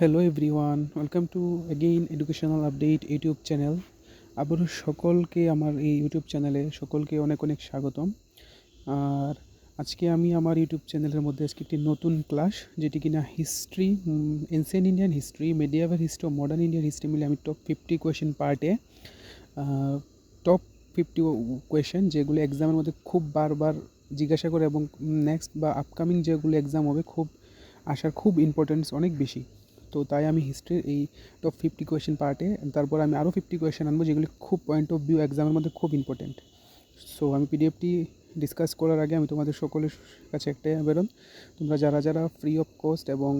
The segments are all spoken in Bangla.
Hello everyone welcome to again educational update YouTube channel আবারও সকলকে আমার এই ইউটিউব চ্যানেলে সকলকে অনেক অনেক স্বাগতম। আর আজকে আমি আমার ইউটিউব চ্যানেলের মধ্যে আজকে একটি নতুন ক্লাস যেটি কিনা history ancient Indian history medieval history ও মডার্ন ইন্ডিয়ান হিস্ট্রি মিলে আমি টপ ফিফটি কোয়েশ্চেন পার্টে টপ ফিফটি কোয়েশ্চেন যেগুলো এক্সামের মধ্যে খুব বারবার জিজ্ঞাসা করে এবং নেক্সট বা আপকামিং যেগুলো এক্সাম হবে খুব, আসার খুব ইম্পর্টেন্স অনেক বেশি। তো তাই আমি হিস্ট্রির এই টপ ফিফটি কোয়েশ্চেন পার্টে তারপর আমি আরও ফিফটি কোয়েশ্চেন আনব যেগুলি খুব পয়েন্ট অফ ভিউ এক্সামের মধ্যে খুব ইম্পর্টেন্ট সো আমি পিডিএফটি ডিসকাস করার আগে আমি তোমাদের সকলের কাছে একটাই আবেদন, তোমরা যারা যারা ফ্রি অফ কস্ট এবং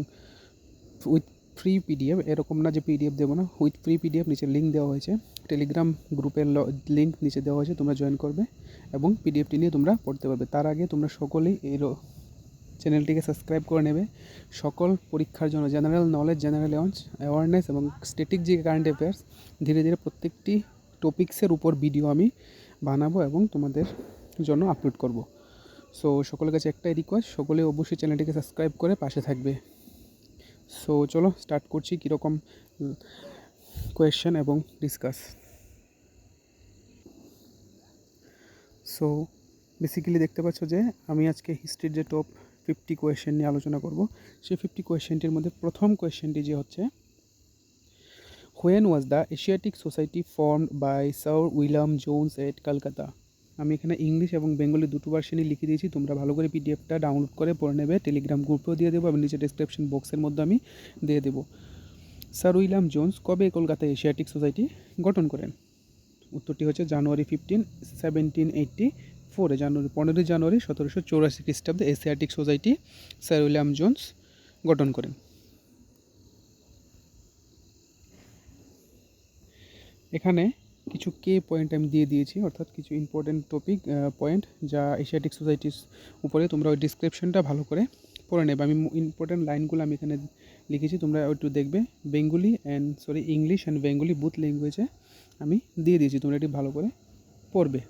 উইথ ফ্রি পিডিএফ এরকম না যে পিডিএফ দেবো না উইথ ফ্রি পিডিএফ নিচে লিঙ্ক দেওয়া হয়েছে। টেলিগ্রাম গ্রুপের লিঙ্ক নিচে দেওয়া হয়েছে, তোমরা জয়েন করবে এবং পিডিএফটি নিয়ে তোমরা পড়তে পারবে। তার আগে তোমরা সকলেই এই চ্যানেলটিকে সাবস্ক্রাইব করে নেবে। সকল পরীক্ষার জন্য জেনারেল নলেজ জেনারেল অ্যাওয়ারনেস এবং স্টেটিক যে কারেন্ট অ্যাফেয়ার্স ধীরে ধীরে প্রত্যেকটি টপিক্সের উপর ভিডিও আমি বানাবো এবং তোমাদের জন্য আপলোড করব। সো সকলের কাছে একটাই রিকোয়েস্ট সকলে অবশ্যই চ্যানেলটিকে সাবস্ক্রাইব করে পাশে থাকবে। সো চলো স্টার্ট করছি কীরকম কোয়েশ্চেন এবং ডিসকাস সো বেসিক্যালি দেখতে পাচ্ছ যে আমি আজকে হিস্ট্রির যে টপ ফিফটি কোয়েশ্চেন নিয়ে আলোচনা করব। সেই ফিফটি কোয়েশ্চেনটির মধ্যে প্রথম কোয়েশ্চেনটি যে হচ্ছে when was the Asiatic Society formed by sir William Jones at Kolkata আমি এখানে ইংলিশ এবং বেঙ্গলি দুটো ভার্সনই লিখে দিয়েছি, তোমরা ভালো করে পিডিএফটা ডাউনলোড করে পড়ে নেবে টেলিগ্রাম গ্রুপেও দিয়ে দেবো, এবং নিচে ডিসক্রিপশন বক্সের মধ্যে আমি দিয়ে দেবো। স্যার উইলিয়াম জোন্স কবে কলকাতায় এশিয়াটিক সোসাইটি গঠন করেন? উত্তরটি হচ্ছে জানুয়ারি ফিফটিন সেভেন্টিন এইটটি ফোরে জানুয়ারি, পনেরোই জানুয়ারি সতেরোশো চৌরাশি খ্রিস্টাব্দে Asiatic Society sir William Jones গঠন করেন। এখানে কিছু কে পয়েন্ট আমি দিয়ে দিয়েছি, অর্থাৎ কিছু ইম্পর্টেন্ট টপিক পয়েন্ট যা এশিয়াটিক সোসাইটির উপরে তোমরা ওই ডিসক্রিপশনটা ভালো করে পড়ে নেবে। আমি ইম্পর্টেন্ট লাইনগুলো আমি এখানে লিখেছি, তোমরা একটু দেখবে। Bengali and sorry English and Bengali both ল্যাঙ্গুয়েজে আমি দিয়ে দিয়েছি, তোমরা এটি ভালো করে পড়বে।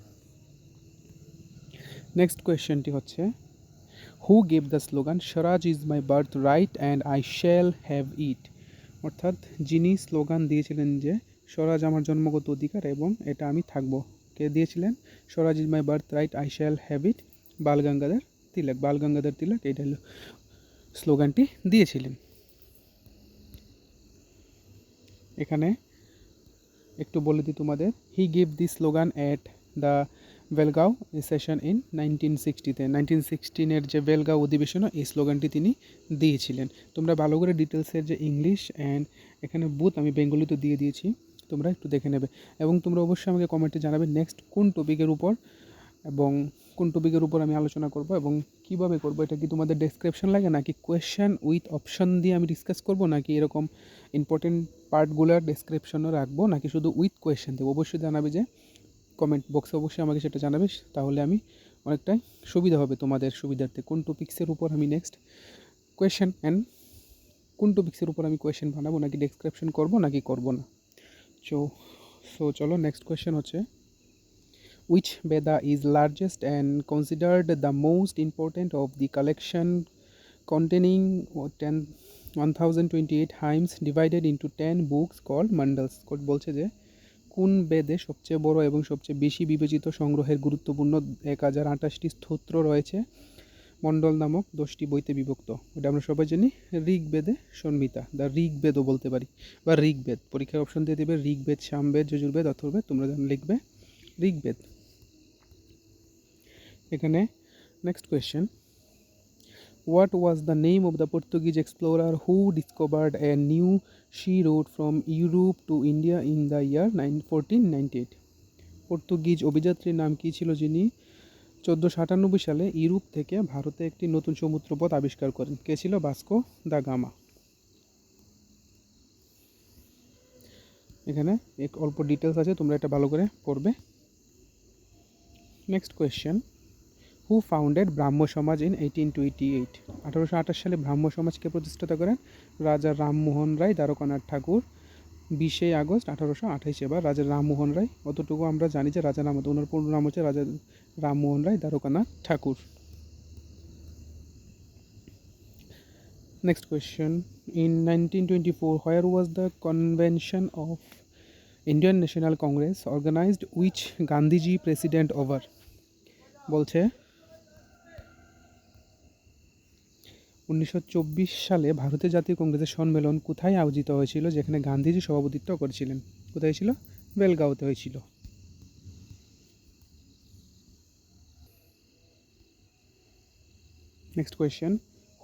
নেক্সট কোয়েশ্চেনটি হচ্ছে who gave the slogan swaraj is my birth right and I shall have it অর্থাৎ যিনি স্লোগান দিয়েছিলেন যে স্বরাজ আমার জন্মগত অধিকার এবং এটা আমি থাকব কে দিয়েছিলেন? Swaraj is my birth right I shall have it Bal Gangadhar Tilak Bal Gangadhar Tilak এটা স্লোগানটি দিয়েছিলেন। এখানে একটু বলে দিই তোমাদের he give the slogan at the Belgaum session in nineteen সিক্সটিতে nineteen সিক্সটিনের যে বেলগাঁও অধিবেশনও এই স্লোগানটি তিনি দিয়েছিলেন। তোমরা ভালো করে ডিটেলসের যে ইংলিশ অ্যান্ড এখানে বুথ আমি বেঙ্গলিতে দিয়ে দিয়েছি, তোমরা একটু দেখে নেবে। এবং তোমরা অবশ্যই আমাকে কমেন্টে জানাবে নেক্সট কোন টপিকের উপর এবং কোন টপিকের উপর আমি আলোচনা করব এবং কীভাবে করব, এটা কি তোমাদের ডেসক্রিপশন লাগে নাকি কোয়েশ্চেন উইথ অপশন দিয়ে আমি ডিসকাস করব নাকি এরকম ইম্পর্টেন্ট পার্টগুলোর ডেসক্রিপশনও রাখব নাকি শুধু উইথ কোয়েশ্চেন দেবো? অবশ্যই জানাবে যে কমেন্ট বক্সে অবশ্যই আমাকে সেটা জানাবে, তাহলে আমি অনেকটাই সুবিধা হবে তোমাদের সুবিধার্থে। কোন টপিক্সের উপর আমি নেক্সট কোয়েশ্চেন অ্যান্ড কোন টপিক্সের উপর আমি কোয়েশ্চেন বানাবো, নাকি ডেসক্রিপশন করব, নাকি করব না? সো সো চলো নেক্সট কোয়েশ্চেন হচ্ছে which Veda is largest and considered the most important of the collection containing 10 1028 hymns divided into 10 books called mandals? বলছে যে কোন বেদে সবচেয়ে বড় এবং সবচেয়ে বেশি বিবেচিত সংগ্রহের গুরুত্বপূর্ণ এক হাজার আঠাশটি স্তোত্র রয়েছে? মণ্ডল নামক দশটি বইতে বিভক্ত। ওটা আমরা সবাই জানি। ঋগ্বেদে সন্মিতা দ্য ঋগ্বেদও বলতে পারি। বা ঋগ্বেদ পরীক্ষার অপশন দিয়ে দেবে ঋগ্বেদ, সামবেদ, যজুর্বেদ, অথর্বেদ, তোমরা যেন লিখবে ঋগ্বেদ। এখানে next question What was the name of the Portuguese explorer who discovered a new sea route from Europe to India in the year 1498? Portuguese অভিযাত্রীর নাম কী ছিল যিনি চোদ্দোশো আটানব্বই সালে ইউরোপ থেকে ভারতে একটি নতুন সমুদ্রপথ আবিষ্কার করেন? কে ছিল বাস্কো দা গামা? এখানে এক অল্প ডিটেলস আছে, তোমরা এটা ভালো করে পড়বে। Next question who founded Brahmo Samaj in eighteen twenty eight আঠারোশো আঠাশ সালে ব্রাহ্ম সমাজকে প্রতিষ্ঠাতা করেন রাজা রামমোহন রায় দ্বারকানাথ ঠাকুর। বিশে আগস্ট আঠারোশো আঠাইশে বা রাজা রামমোহন রায়। অতটুকু আমরা জানি যে রাজা রাম ওনার পূর্ণ নাম হচ্ছে রাজা রামমোহন রায় দ্বারকানাথ ঠাকুর। Next question. In 1924, where was the convention of Indian National Congress organized? Which Gandhiji president over? বলছে উনিশশো চব্বিশ সালে ভারতের জাতীয় কংগ্রেসের সম্মেলন কোথায় আয়োজিত হয়েছিল? যেখানে গান্ধীজি সভাপতিত্ব করেছিলেন। কোথায় ছিল? বেলগাঁওতে হয়েছিল। Next question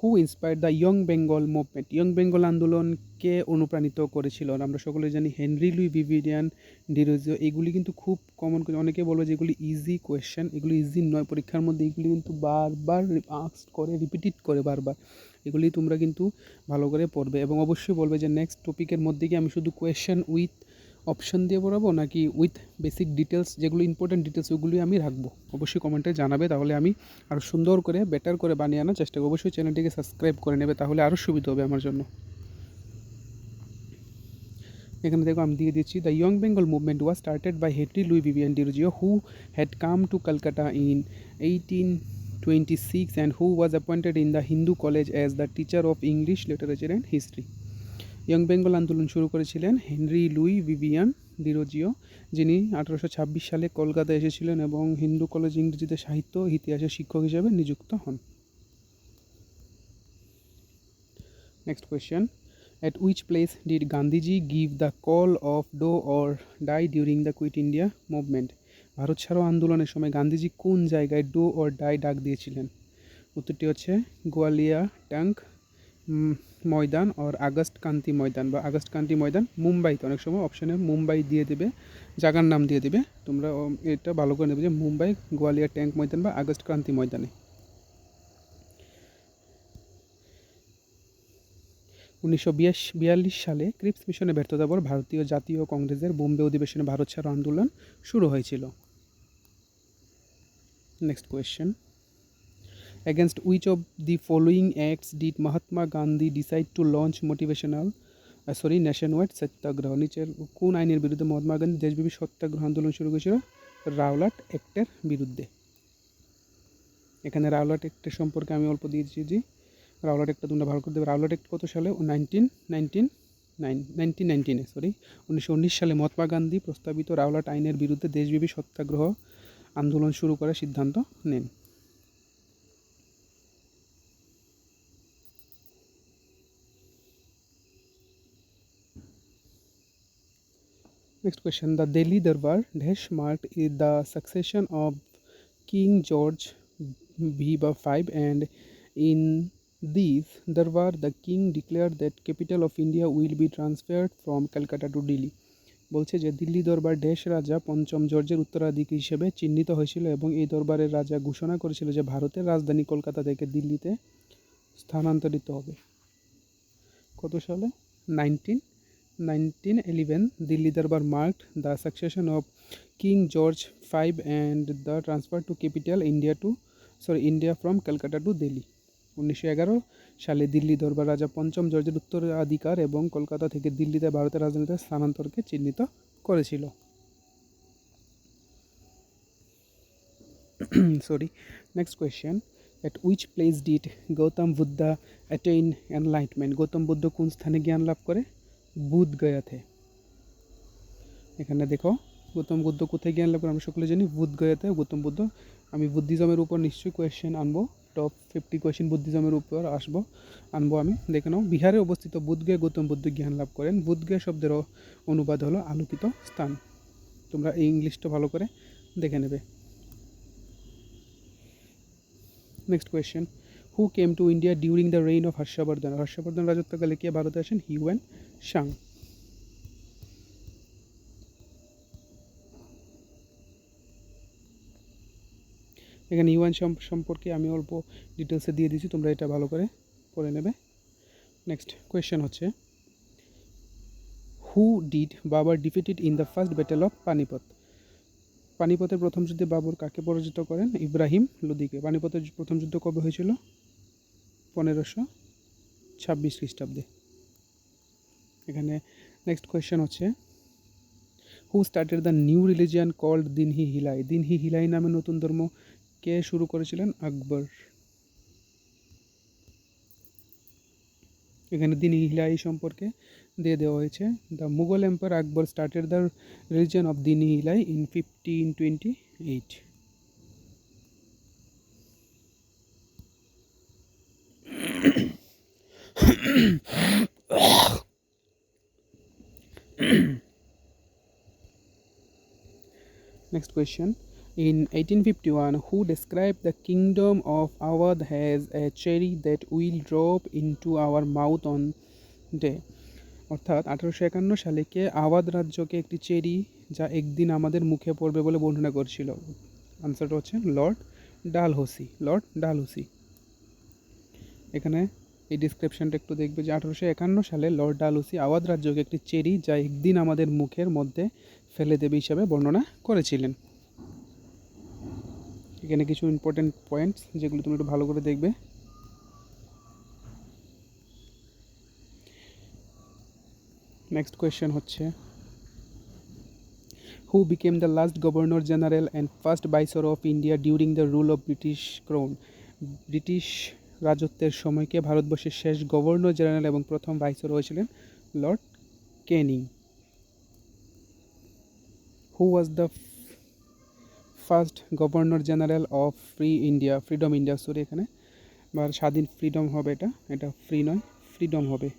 who inspired the Young Bengal movement Young Bengal আন্দোলনকে অনুপ্রাণিত করেছিল। আমরা সকলে জানি হেনরি লুই ভিভিডিয়ান, ডিরোজিও, এগুলি কিন্তু খুব কমন করে অনেকে বলবে যে এগুলি ইজি কোয়েশ্চেন এগুলি ইজি নয়। পরীক্ষার মধ্যে এগুলি কিন্তু বারবার আক্স করে রিপিটেড করে বারবার। এগুলি তোমরা কিন্তু ভালো করে পড়বে। এবং অবশ্যই বলবে যে নেক্সট টপিকের মধ্যে কি আমি শুধু কোয়েশ্চেন উইথ অপশন দিয়ে পড়াবো নাকি উইথ বেসিক ডিটেলস যেগুলো ইম্পর্টেন্ট ডিটেলস ওগুলি আমি রাখব? অবশ্যই কমেন্টে জানাবে, তাহলে আমি আরও সুন্দর করে বেটার করে বানিয়ে আনার চেষ্টা করব। অবশ্যই চ্যানেলটিকে সাবস্ক্রাইব করে নেবে, তাহলে আরও সুবিধা হবে আমার জন্য। এখানে দেখো আমি দিয়ে দিচ্ছি the Young Bengal movement was started by Henry Louis Vivian Derozio who had come to Kolkata in eighteen twenty six and who was appointed in the Hindu College as the teacher of English literature and history Young Bengal আন্দোলন শুরু করেছিলেন হেনরি লুই ভিভিয়ান ডিরোজিও যিনি আঠারোশো ছাব্বিশ সালে কলকাতায় এসেছিলেন এবং হিন্দু কলেজ ইংরেজিতে সাহিত্য ইতিহাসের শিক্ষক হিসেবে নিযুক্ত হন। Next question At which place did Gandhiji give the call of do or die during the Quit India movement? ভারত ছাড়ো আন্দোলনের সময় গান্ধীজি কোন জায়গায় ডো অর ডাই ডাক দিয়েছিলেন? উত্তরটি হচ্ছে Gowalia Tank Maidan or August Kranti Maidan বা আগস্ট কান্তি ময়দান মুম্বাইতে। অনেক সময় অপশানে মুম্বাই দিয়ে দেবে জায়গার নাম দিয়ে দেবে। তোমরা এটা ভালো করে নেবে যে মুম্বাই, গোয়ালিয়ার ট্যাঙ্ক ময়দান বা আগস্ট ক্রান্তি ময়দানে। উনিশশো বিয়াল্লিশ সালে ক্রিপস মিশনের ব্যর্থতার পর ভারতীয় জাতীয় কংগ্রেসের বোম্বে অধিবেশনে ভারত ছাড়ো আন্দোলন শুরু হয়েছিল। Next question against which of the following acts did Mahatma Gandhi decide to launch motivational sorry nationwide satyagraha নিচের কোন আইনের বিরুদ্ধে মহাত্মা গান্ধী দেশব্যাপী সত্যাগ্রহ আন্দোলন শুরু করেছিল? রাওলাট অ্যাক্টের বিরুদ্ধে। এখানে রাওলাট অ্যাক্টের সম্পর্কে আমি অল্প দিয়েছি। যে রাওলাট অ্যাক্টটা তোমরা ভালো করে দেবে রাওলাট অ্যাক্ট কত সালে? নাইনটিন নাইনটিন নাইন নাইনটিন নাইনটিনে সরি উনিশশো উনিশ সালে মহাত্মা গান্ধী প্রস্তাবিত রাওলাট আইনের বিরুদ্ধে দেশব্যাপী সত্যাগ্রহ আন্দোলন শুরু করার সিদ্ধান্ত নেন। Next question. The Delhi Darbar dash marked is the succession of King George Bhiba V and in this Darbar the king declared that capital of India will be transferred from Calcutta to Delhi. বলছে যে দিল্লি দরবার ড্যাশ রাজা পঞ্চম জর্জের উত্তরাধিকারী হিসেবে চিহ্নিত হয়েছিল এবং এই দরবারের রাজা ঘোষণা করেছিল যে ভারতের রাজধানী কলকাতা থেকে দিল্লিতে স্থানান্তরিত হবে কত সালে nineteen 1911, Delhi Darbar marked the succession of King George V and the transfer to capital India to sorry India from Calcutta to Delhi. উনিশশো এগারো সালে দিল্লি দরবার রাজা পঞ্চম জর্জের উত্তরাধিকার এবং কলকাতা থেকে দিল্লিতে ভারতের রাজধানীতে স্থানান্তরকে চিহ্নিত করেছিল sorry next question at which place did Gautam Buddha attain enlightenment Gautam Buddha কোন স্থানে জ্ঞান লাভ করে বুধ গয়াতে এখানে দেখো, গৌতম বুদ্ধ কোথায় জ্ঞান লাভ করে আমরা সকলে জানি, বুধ গয়াতে গৌতম বুদ্ধ, আমি বুদ্ধিজমের উপর নিশ্চয়ই কোয়েশ্চেন আনব টপ ফিফটি কোয়েশ্চেন বুদ্ধিজমের উপর আসব, আনব আমি। দেখে নাও, বিহারে অবস্থিত বুধগয়া গৌতম বুদ্ধ জ্ঞান লাভ করেন। বুধগয়া শব্দের অনুবাদ হলো আলোকিত স্থান। তোমরা এই ইংলিশটা ভালো করে দেখে নেবে। Next question who came to India during the reign of Harshavardhana Harshavardhana রাজত্বকালে কে ভারতে আসেন? হিউয়েন সাং এখানে ইউএন সম্পর্কে আমি অল্প ডিটেলসে দিয়ে দিচ্ছি তোমরা এটা ভালো করে পড়ে নেবে। নেক্সট কোয়েশ্চেন হচ্ছে who did Babur defeated in the first battle of Panipat পানিপথের প্রথম যুদ্ধে বাবর কাকে পরাজিত করেন? ইব্রাহিম লোদিকে। পানিপথের প্রথম যুদ্ধ কবে হয়েছিল? পনেরোশো ছাব্বিশ খ্রিস্টাব্দে। এখানে নেক্সট কোয়েশ্চেন হচ্ছে who started the new religion called Din i Ilahi Din i Ilahi নামে নতুন ধর্ম কে শুরু করেছিলেন? আকবর। এখানে দিন হিলাই সম্পর্কে দিয়ে দেওয়া হয়েছে the Mughal empire Akbar started the reason of Din Ilahi in fifteen twenty eight Next question. In 1851, who described the kingdom of Awadh as a cherry that will drop into our mouth on day? অর্থাৎ আঠারোশো একান্ন সালে কে আওয়াধ রাজ্যকে একটি চেরি যা একদিন আমাদের মুখে পড়বে বলে বর্ণনা করছিল আনসারটা হচ্ছে লর্ড ডালহসি লর্ড ডালহসি এখানে এই ডিসক্রিপশনটা একটু দেখবে যে আঠারোশো একান্ন সালে লর্ড ডালহসি আওয়াধ রাজ্যকে একটি চেরি যা একদিন আমাদের মুখের মধ্যে ফেলে দেবে হিসাবে বর্ণনা করেছিলেন। এখানে কিছু ইম্পর্টেন্ট পয়েন্টস যেগুলো তুমি একটু ভালো করে দেখবে। নেক্সট কোয়েশ্চেন হচ্ছে who became the last governor general and first viceroy of India during the rule of British crown British রাজত্বের সময়কে ভারতবর্ষের শেষ গভর্নর জেনারেল এবং প্রথম ভাইসর হয়েছিলেন Lord Canning who was the first governor general of free India freedom India sorry এখানে। বা স্বাধীন ফ্রিডম হবে এটা এটা ফ্রি নয় ফ্রিডম হবে।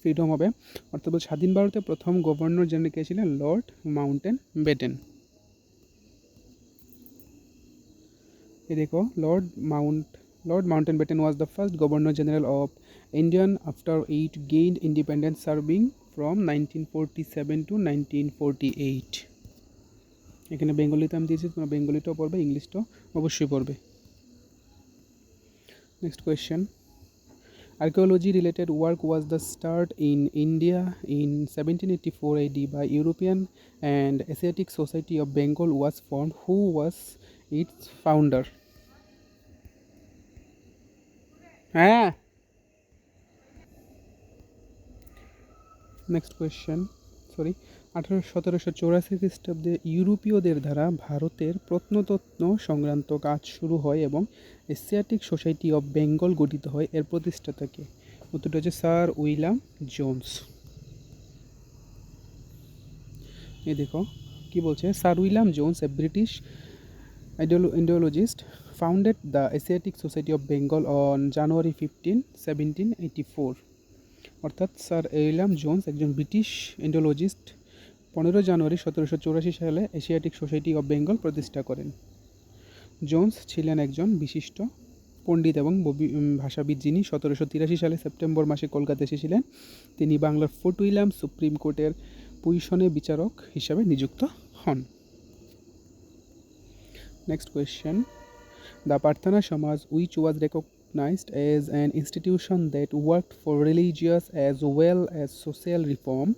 ফ্রিডম হবে। অর্থাৎ স্বাধীন ভারতের প্রথম গভর্নর জেনারেল কে ছিলেন লর্ড মাউন্টেন বেটেন। এই দেখো Lord Mount Lord Mountbatten was the first Governor General of India after it gained independence, serving from 1947 to 1948. এখানে বেঙ্গলিতে আমি দিয়েছি তোমরা বেঙ্গলিটাও পড়বে ইংলিশটাও অবশ্যই পড়বে next question Archaeology related work was the start in India in 1784 AD by European and Asiatic Society of Bengal was formed. Who was its founder? হ্যাঁ। নেক্সট কোয়েশ্চেন সরি আঠারো সতেরোশো চৌরাশি খ্রিস্টাব্দে ইউরোপীয়দের দ্বারা ভারতের প্রত্নতত্ত্ব সংক্রান্ত কাজ শুরু হয় এবং এশিয়াটিক সোসাইটি অফ বেঙ্গল গঠিত হয় এর প্রতিষ্ঠাতাকে। উত্তরটা হচ্ছে স্যার উইলিয়াম জোন্স। এই দেখো, কি বলছে? Sir William Jones a British ideologist founded the Asiatic Society of Bengal on January 15, 1784 অর্থাৎ স্যার উইলিয়াম জোন্স একজন ব্রিটিশ ইন্ডোলজিস্ট পনেরো জানুয়ারি সতেরোশো চৌরাশি সালে এশিয়াটিক সোসাইটি অফ বেঙ্গল প্রতিষ্ঠা করেন। জোন্স ছিলেন একজন বিশিষ্ট পণ্ডিত এবং ভাষাবিদ যিনি সতেরোশো তিরাশি সালে সেপ্টেম্বর মাসে কলকাতা এসেছিলেন। তিনি বাংলার ফোর্ট উইলিয়াম সুপ্রিম কোর্টের পজিশনে বিচারক হিসাবে নিযুক্ত হন। Next question. The Parthana Samaj, which was recognized as an institution that worked for religious as well as social reform,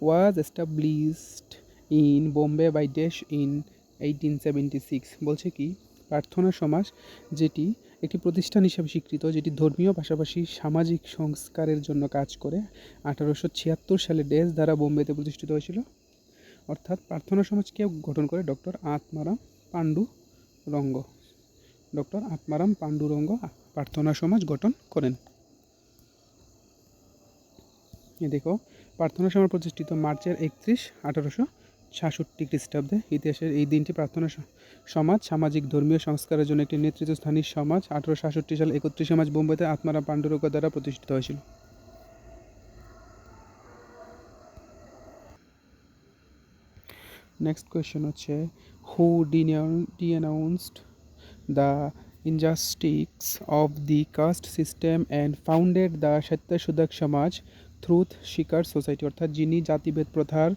was established in Bombay by Dash in 1876. বলছে কি প্রার্থনা সমাজ যেটি একটি প্রতিষ্ঠান হিসাবে স্বীকৃত যেটি ধর্মীয় পাশাপাশি সামাজিক সংস্কারের জন্য কাজ করে আঠারোশো ছিয়াত্তর সালে ডেস দ্বারা বোম্বেতে প্রতিষ্ঠিত হয়েছিল অর্থাৎ প্রার্থনা সমাজ গঠন করে ডক্টর আত্মারাম পাণ্ডু রঙ্গ ডক্টর আত্মারাম পাণ্ডুরঙ্গ প্রার্থনা সমাজ গঠন করেন। এ দেখো, প্রার্থনা সমাজ প্রতিষ্ঠিত মার্চের একত্রিশ, আঠারোশো সাতষট্টি খ্রিস্টাব্দে ইতিহাসের এই দিনটি প্রার্থনা সমাজ, সামাজিক, ধর্মীয় সংস্কারের জন্য একটি নেতৃত্বস্থানীয় সমাজ আঠারোশো সাতষট্টি সালে একত্রিশ মার্চ বোম্বেতে আত্মারাম পাণ্ডুরঙ্গ দ্বারা প্রতিষ্ঠিত হয়েছিল। নেক্সট কোয়েশ্চেন হচ্ছে হু denounced the injustice of the caste system and founded the সত্যসুদক সমাজ ট্রুথ শিকার সোসাইটি অর্থাৎ যিনি জাতিভেদ প্রথার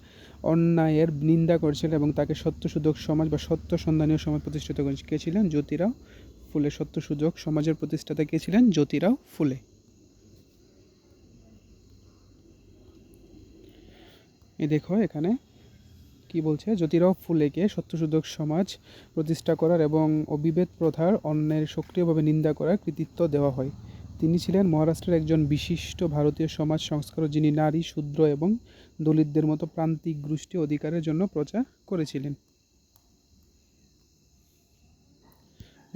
অন্যায়ের নিন্দা করেছিলেন এবং তাকে সত্যসুদক সমাজ বা সত্য সন্ধানীয় সমাজ প্রতিষ্ঠিত করেছেন। কে ছিলেন? জ্যোতিরাও ফুলে। সত্যসুযোগ সমাজের প্রতিষ্ঠাতা কে ছিলেন? জ্যোতিরাও ফুলে। এ দেখো এখানে কি বলছে? জ্যোতিরাও ফুলেকে সত্যশোধক সমাজ প্রতিষ্ঠা করার এবং অবিভেদ প্রথার অন্যের সক্রিয়ভাবে নিন্দা করার কৃতিত্ব দেওয়া হয়। তিনি ছিলেন মহারাষ্ট্রের একজন বিশিষ্ট ভারতীয় সমাজ সংস্কারক যিনি নারী, শূদ্র এবং দলিতদের মতো প্রান্তিক গোষ্ঠী অধিকারের জন্য প্রচার করেছিলেন।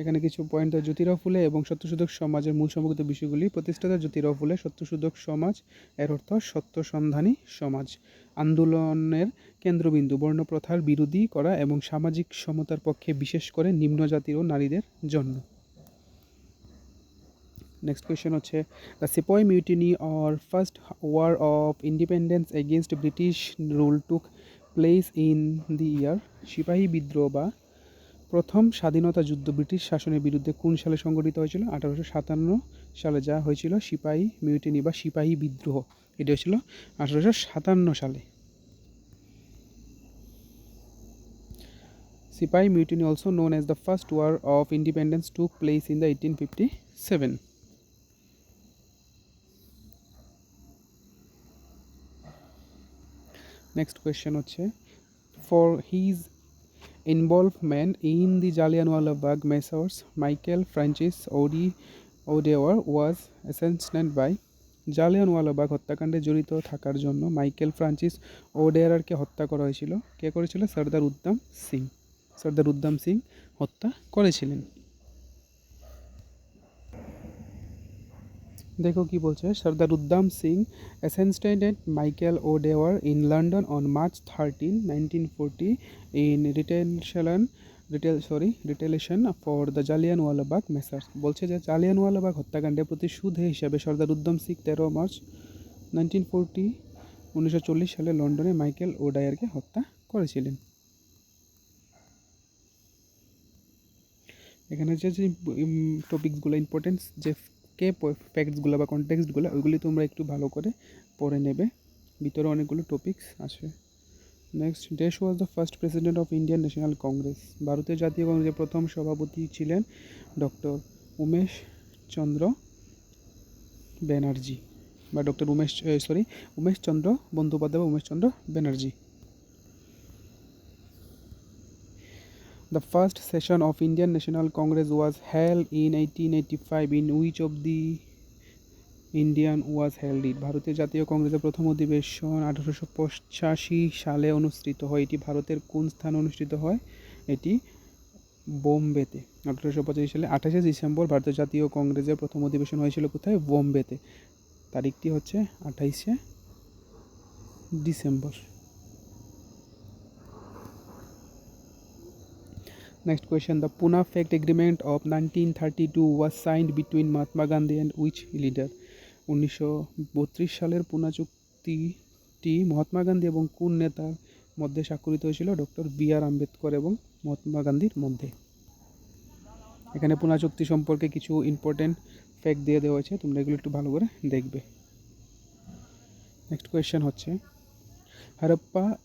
এখানে কিছু পয়েন্ট জ্যোতিরাও ফুলে এবং সত্যশোধক সমাজের মূল সম্পর্কিত বিষয়গুলি, প্রতিষ্ঠাতা জ্যোতিরাও ফুলে সত্যশোধক সমাজ, এর অর্থ সত্য সন্ধানী সমাজ। আন্দোলনের কেন্দ্রবিন্দু, বর্ণপ্রথার বিরোধী করা এবং সামাজিক সমতার পক্ষে বিশেষ করে নিম্ন জাতির ও নারীদের জন্য। নেক্সট কোয়েশ্চেন হচ্ছে the sepoy mutiny or first war of independence against British rule took place in the year সিপাহী বিদ্রোহ বা প্রথম স্বাধীনতা যুদ্ধ ব্রিটিশ শাসনের বিরুদ্ধে কোন সালে সংগঠিত হয়েছিল? আঠারোশো সাতান্ন সালে যা হয়েছিল, সিপাহী মিউটিনি বা সিপাহী বিদ্রোহ। এটি হয়েছিল আঠারোশো সাতান্ন সালে। সিপাহী mutiny also known as the first war of independence took place in the eighteen fifty seven next question হচ্ছে for his in the Jallianwala Bagh massacres, Michael Francis Odi Odeawar was assassinated by Jallianwala Bagh হত্যাকাণ্ডে জড়িত থাকার জন্য মাইকেল ফ্রান্সিস ওডেয়ারকে হত্যা করা হয়েছিল কে করেছিল সর্দার উদ্দাম সিং সর্দার উদ্দাম সিং হত্যা করেছিলেন দেখো কি বলছে? Sardar Udham Singh assassinated Michael O'Dwyer in London on March thirteen, nineteen forty, in retention retail, sorry, retaliation for the Jallianwalabagh massacre. বলছে যে জালিয়ানওয়ালাবাগ হত্যাকাণ্ডে প্রতিশোধ হিসাবে সর্দার উদ্দাম সিং তেরো মার্চ নাইনটিন ফোরটি, উনিশশো চল্লিশ সালে লন্ডনে মাইকেল ও ডায়ারকে হত্যা করেছিলেন। এখানে যে যে টপিকসগুলো ইম্পর্টেন্স যে কে ফ্যাক্টসগুলো বা কনটেক্সটগুলো ওইগুলি তোমরা একটু ভালো করে পড়ে নেবে। ভিতরে অনেকগুলো টপিকস আছে। Next dash was the first president of Indian National Congress ভারতীয় জাতীয় কংগ্রেসের প্রথম সভাপতি ছিলেন ডক্টর উমেশ চন্দ্র ব্যানার্জি বা ডক্টর উমেশ সরি উমেশচন্দ্র বন্দ্যোপাধ্যায় বা Umesh Chandra Banerjee. The first session of Indian National Congress was held in 1885 in which of the Indian was held it ভারতীয় জাতীয় কংগ্রেসের প্রথম অধিবেশন আঠারোশো পঁচাশি সালে অনুষ্ঠিত হয়। এটি ভারতের কোন স্থানে অনুষ্ঠিত হয়? এটি বোম্বেতে। আঠারোশো পঁচাশি সালে আঠাশে ডিসেম্বর ভারতীয় জাতীয় কংগ্রেসের প্রথম অধিবেশন হয়েছিল কোথায়? বোম্বেতে। তারিখটি হচ্ছে আঠাইশে December. Next question. The Pune Fact Agreement of 1932 was signed between Mahatma Gandhi and which leader? উনিশশো বত্রিশ সালের পুনা চুক্তিটি মহাত্মা গান্ধী এবং কোন নেতার মধ্যে স্বাক্ষরিত হয়েছিল? ডক্টর বি আর আম্বেদকর এবং মহাত্মা গান্ধীর মধ্যে। এখানে পুনা চুক্তি সম্পর্কে কিছু ইম্পর্টেন্ট ফ্যাক্ট দিয়ে দেওয়া হয়েছে। তোমরা এগুলো একটু ভালো করে দেখবে। নেক্সট কোয়েশ্চেন হচ্ছে Harappa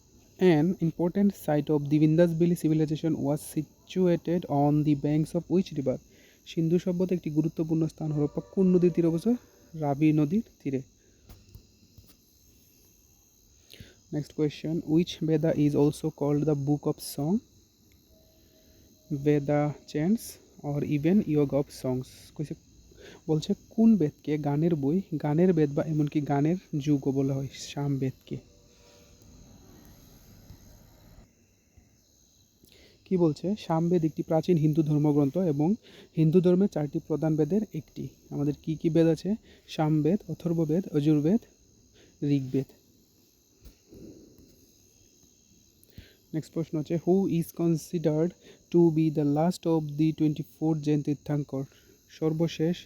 An important site of the Vindasbili civilization was situated on the banks of which river? সিন্ধু সভ্যতা একটি গুরুত্বপূর্ণ স্থান হরপ্পা কোন নদীর তীরে অবস্থিত রাবি নদীর তীরে। Next question which Veda is also called the book of song Veda chants or even yoga of songs কইছে, বলছে, কোন বেদকে গানের বই, গানের বেদ বা এমনকি গানের যুগও বলা হয়, সাম বেদকে। কি বলছে? সামবেদ একটি প্রাচীন হিন্দু ধর্মগ্রন্থ এবং হিন্দু ধর্মের চারটি প্রধান বেদের একটি। আমাদের কি কি বেদ আছে? সামবেদ, অথর্ববেদ, অজুর্বেদ, ঋগ্বেদ। নেক্সট প্রশ্ন হচ্ছে who is considered to be the last of the twenty four Jain Tirthankara সর্বশেষ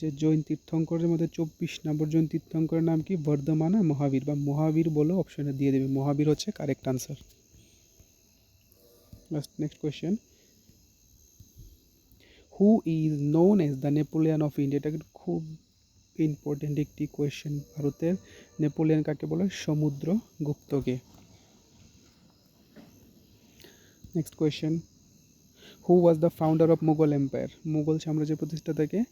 যে জৈন তীর্থঙ্করের মধ্যে চব্বিশ নম্বর জৈন তীর্থঙ্করের নাম কি? বর্ধমানা মহাবীর, বা মহাবীর বলে অপশনে দিয়ে দেবে। মহাবীর হচ্ছে correct answer next question who is known as the Napoleon of India এটা কিন্তু খুব ইম্পর্টেন্ট একটি কোয়েশ্চেন ভারতের। নেপোলিয়ান কাকে বলে? Samudra গুপ্তকে। Next question who was the founder of Mughal empire Mughal সাম্রাজ্যের প্রতিষ্ঠাতাকে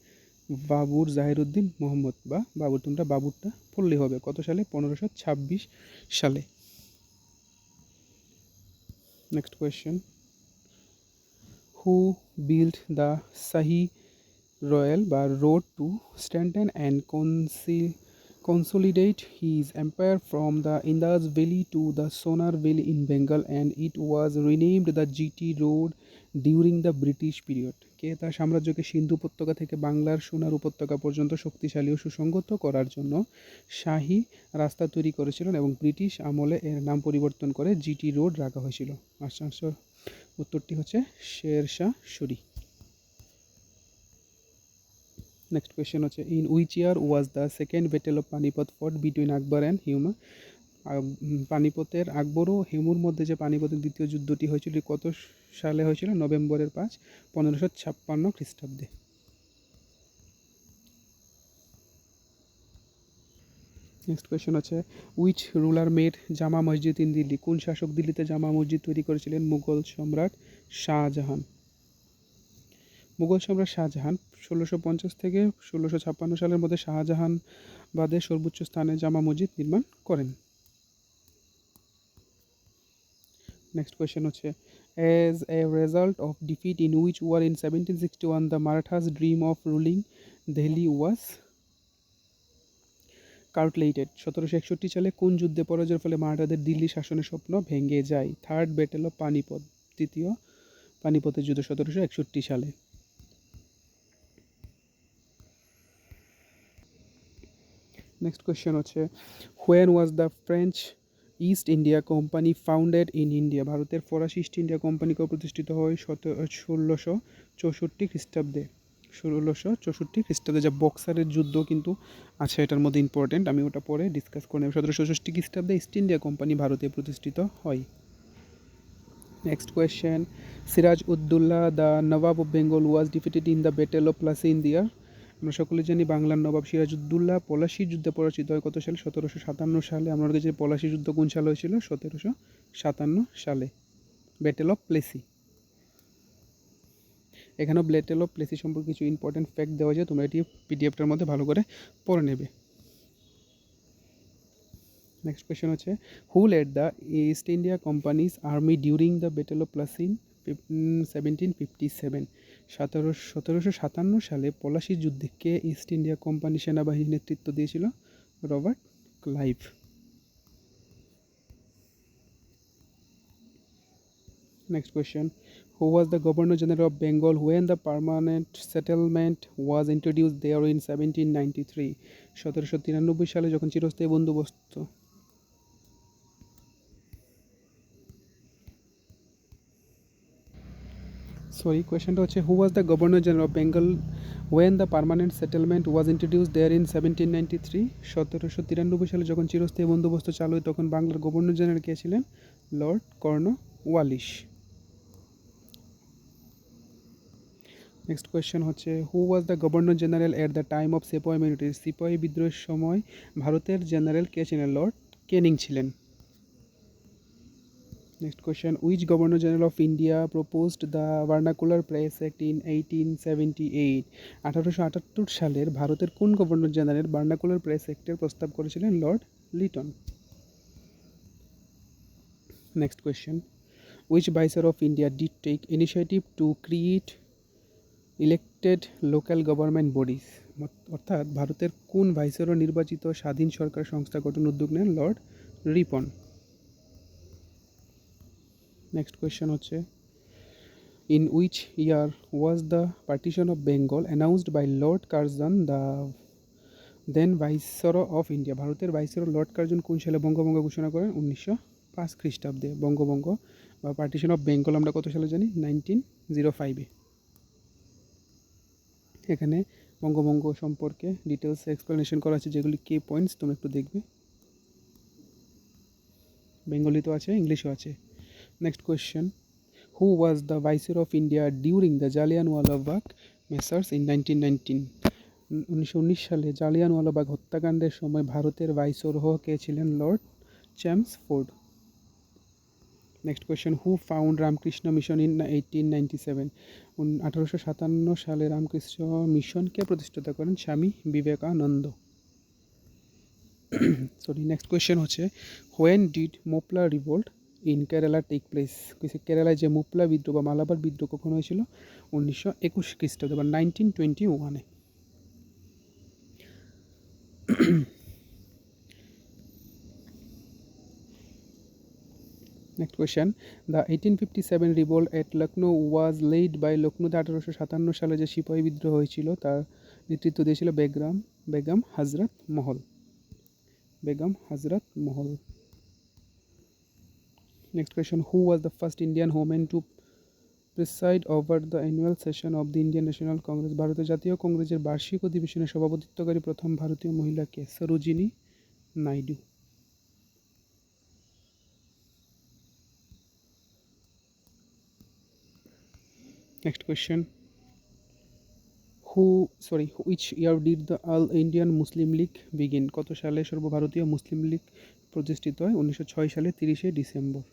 বাবুর জাহিরুদ্দিন মোহাম্মদ বা বাবুর, তোমরা বাবুরটা পড়লেই হবে। কত সালে? পনেরোশো ছাব্বিশ সালে। Next question. Who built the Sahi Royal by road to Stanton and consolidate his empire from the Indus Valley to the Sonar Valley in Bengal, and it was renamed the GT Road during the British period? কে তার সাম্রাজ্যকে সিন্ধু উপত্যকা থেকে বাংলার সোনার উপত্যকা পর্যন্ত শক্তিশালী ও সুসংগত করার জন্য শাহী রাস্তা তৈরি করেছিলেন এবং ব্রিটিশ আমলে এর নাম পরিবর্তন করে জিটি রোড রাখা হয়েছিল। আনসার উত্তরটি হচ্ছে শের শাহ সুরি। নেক্সট কোয়েশ্চেন হচ্ছে in which year was the second battle of Panipat fought between Akbar and হিউমা পানিপথের আকবর ও হিমুর মধ্যে যে পানিপথের দ্বিতীয় যুদ্ধটি হয়েছিল কত সালে হয়েছিল? নভেম্বরের পাঁচ, পনেরোশো ছাপ্পান্ন খ্রিস্টাব্দে। নেক্সট কোয়েশ্চেন হচ্ছে which ruler made Jama Masjid in Delhi কোন শাসক দিল্লিতে জামা মসজিদ তৈরি করেছিলেন? মুঘল সম্রাট শাহজাহান। মুঘল সম্রাট শাহজাহান ষোলোশো পঞ্চাশ থেকে ষোলোশো ছাপ্পান্ন সালের মধ্যে শাহজাহান বাদের সর্বোচ্চ স্থানে জামা মসজিদ নির্মাণ করেন। নেক্সট কোয়েশ্চেন হচ্ছে as a result of defeat in which war in seventeen sixty one the Marathas dream of ruling Delhi was curtailed সতেরোশো একষট্টি সালে কোন যুদ্ধে পরাজয়ের ফলে মারাঠাদের দিল্লি শাসনের স্বপ্ন ভেঙে যায়? থার্ড ব্যাটেল অফ পানিপথ তৃতীয় পানিপথের যুদ্ধ সতেরোশো একষট্টি সালে। নেক্সট কোয়েশ্চেন হচ্ছে when was the French East India company founded in India ভারতের ফরাসি ইস্ট ইন্ডিয়া কোম্পানি প্রতিষ্ঠিত হয়? শত ষোলোশো চৌষট্টি খ্রিস্টাব্দে। ষোলোশো চৌষট্টি খ্রিস্টাব্দে যা বক্সারের যুদ্ধ কিন্তু আছে, এটার মধ্যে ইম্পর্টেন্ট আমি ওটা পরে ডিসকাস করে নেব। সতেরোশো চৌষট্টি খ্রিস্টাব্দে ইস্ট ইন্ডিয়া কোম্পানি ভারতে প্রতিষ্ঠিত হয়। Next question Siraj ud-Daulah the Nawab of Bengal was defeated in the battle of Plassey India আমরা সকলে জানি বাংলার নবাব সিরাজউদ্দৌলা পলাশি যুদ্ধে পরাজিত হয় কত সালে? সতেরোশো সাতান্ন সালে। আমরা কাছে পলাশি যুদ্ধ কোন সালে হয়েছিল? সতেরোশো সাতান্ন সালে। ব্যাটেল অফ প্লেসি এখানেও ব্যাটেল অফ প্লেসি সম্পর্কে কিছু ইম্পর্টেন্ট ফ্যাক্ট দেওয়া যায় তোমরা এটি পিডিএফটার মধ্যে ভালো করে পড়ে নেবে। নেক্সট কোয়েশ্চেন হচ্ছে who led the East India company's army during the battle of Plassey seventeen fifty seven সতেরো, সতেরোশো সাতান্ন সালে পলাশি যুদ্ধে কে ইস্ট ইন্ডিয়া কোম্পানি সেনাবাহিনীর নেতৃত্ব দিয়েছিল Robert Clive. Next question who was the governor general of Bengal when the permanent settlement was introduce there in seventeen ninety three সতেরোশো তিরানব্বই সালে যখন চিরস্থায়ী বন্দোবস্ত সরি কোয়েশ্চেনটা হচ্ছে who was the governor general of Bengal when the permanent settlement was introduce there in seventeen ninety three সতেরোশো তিরানব্বই সালে যখন চিরস্থায়ী বন্দোবস্ত চালু হয়, তখন বাংলার গভর্নর জেনারেল কে ছিলেন? Lord Cornwallis next question হচ্ছে who was the governor general at the time of sepoy mutiny সিপাহী বিদ্রোহের সময় ভারতের জেনারেল কে ছিলেন? লর্ড কেনিং ছিলেন। Next which governor general of India proposed the vernacular press act in eighteen seventy eight আঠারোশো আটাত্তর সালের ভারতের কোন গভর্নর জেনারেল ভার্নাকুলার প্রেস অ্যাক্টের প্রস্তাব করেছিলেন? Lord Lytton next question which viceroy of India did take initiative to create elected local government bodies অর্থাৎ ভারতের কোন ভাইসেরও নির্বাচিত স্বাধীন সরকার সংস্থা গঠন উদ্যোগ নেন? লর্ড রিপন নেক্সট কোয়েশ্চেন হচ্ছে in which year was the partition of Bengal announced by Lord Curzon the then viceroy of India ভারতের ভাইসর লর্ড কার্জন কোন সালে বঙ্গভঙ্গ ঘোষণা করেন? উনিশশো পাঁচ খ্রিস্টাব্দে। বঙ্গভঙ্গ বা পার্টিশন অফ বেঙ্গল আমরা কত সালে জানি? নাইনটিন জিরো ফাইভে এখানে বঙ্গভঙ্গ সম্পর্কে ডিটেলস এক্সপ্লেনেশন করা আছে, যেগুলি কে পয়েন্টস তুমি একটু দেখবে। বেঙ্গলি তো আছে ইংলিশও আছে। Next question who was the viceroy of India during the Jallianwalabagh massacre in nineteen nineteen উনিশশো উনিশ সালে জালিয়ানওয়ালাবাগ হত্যাকাণ্ডের সময় ভারতের ভাইসরহ কে ছিলেন Lord Chelmsford next question who found Ramakrishna mission in eighteen ninety seven আঠারোশো সাতান্ন সালে রামকৃষ্ণ মিশনকে প্রতিষ্ঠাতা করেন Swami Vivekananda. Sorry next question হচ্ছে when did Moplah revolt in Kerala take place. কেরালায় যে মোপলা বিদ্রোহ বা মালাবার বিদ্রোহ কখন হয়েছিল? উনিশশো একুশ খ্রিস্টাব্দে বা নাইনটিন টোয়েন্টি ওয়ানে next question the eighteen fifty seven revolt at Lucknow was led by লখনৌতে আঠারোশো সাতান্ন সালে যে সিপাহী বিদ্রোহ হয়েছিল, তার নেতৃত্ব দিয়েছিল বেগরাম বেগম হজরত Mahal. Begum Hazrat Mahal. Next question who was the first Indian woman to preside over the annual session of the Indian National Congress ভারতের জাতীয় কংগ্রেসের বার্ষিক অধিবেশনে সভাপতিত্বকারী প্রথম ভারতীয় মহিলাকে Sarojini Naidu. Next question who sorry which year did the All Indian Muslim League begin কত সালে সর্বভারতীয় মুসলিম লীগ প্রতিষ্ঠিত হয়? উনিশশো ছয় সালে তিরিশে December.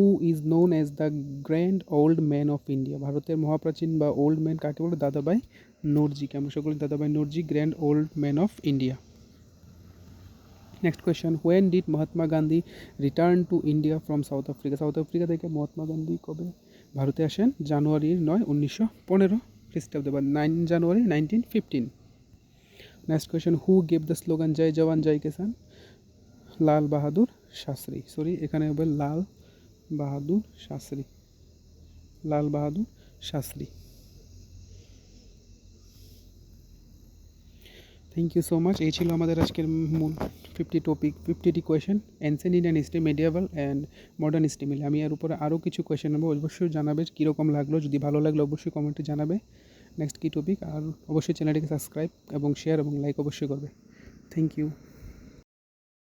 Who is known as the grand old man of India ভারতের মহাপ্রাচীন বা ওল্ড ম্যান কাকে বলে? দাদাবাই নরজিকে আমরা সকলে Dadabhai Naoroji grand old man of India next question when did Mahatma Gandhi return to India from South Africa South Africa থেকে মহাত্মা গান্ধী কবে ভারতে আসেন? জানুয়ারির নয়, উনিশশো পনেরো খ্রিস্টাব্দে বা nine January nineteen fifteen next question who gave the slogan Jai Jawan Jai Kisan Lal Bahadur Shastri. Sorry এখানে হবে Lal Bahadur Shastri. Lal Bahadur Shastri. Thank you so much এই ছিল আমাদের আজকের মূল fifty topic fifty question ancient Indian history medieval and modern history মিলে। আমি এর উপরে আরও কিছু কোয়েশন নেব, অবশ্যই জানাবে, কীরকম লাগল, যদি ভালো লাগল অবশ্যই কমেন্টে জানাবে। নেক্সট কী টপিক আর অবশ্যই চ্যানেলটিকে সাবস্ক্রাইব এবং শেয়ার এবং লাইক অবশ্যই করবে। Thank you